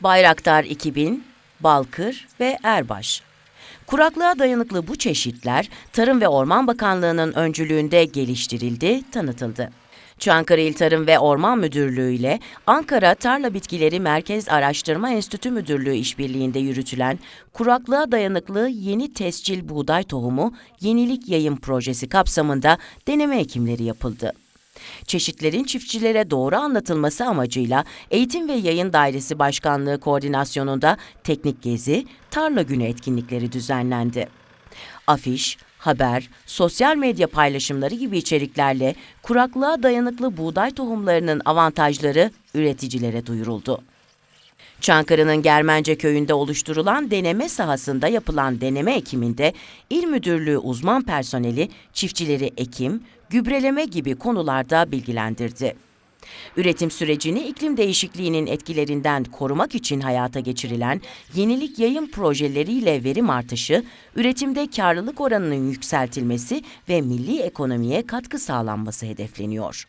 Bayraktar 2000, Balkır ve Erbaş. Kuraklığa dayanıklı bu çeşitler Tarım ve Orman Bakanlığı'nın öncülüğünde geliştirildi, tanıtıldı. Çankırı İl Tarım ve Orman Müdürlüğü ile Ankara Tarla Bitkileri Merkez Araştırma Enstitü Müdürlüğü işbirliğinde yürütülen kuraklığa dayanıklı yeni tescil buğday tohumu yenilik yayım projesi kapsamında deneme ekimleri yapıldı. Çeşitlerin çiftçilere doğru anlatılması amacıyla Eğitim ve Yayın Dairesi Başkanlığı koordinasyonunda teknik gezi, tarla günü etkinlikleri düzenlendi. Afiş, haber, sosyal medya paylaşımları gibi içeriklerle kuraklığa dayanıklı buğday tohumlarının avantajları üreticilere duyuruldu. Çankırı'nın Germence köyünde oluşturulan deneme sahasında yapılan deneme ekiminde İl Müdürlüğü uzman personeli çiftçileri ekim, gübreleme gibi konularda bilgilendirdi. Üretim sürecini iklim değişikliğinin etkilerinden korumak için hayata geçirilen yenilik yayın projeleriyle verim artışı, üretimde karlılık oranının yükseltilmesi ve milli ekonomiye katkı sağlanması hedefleniyor.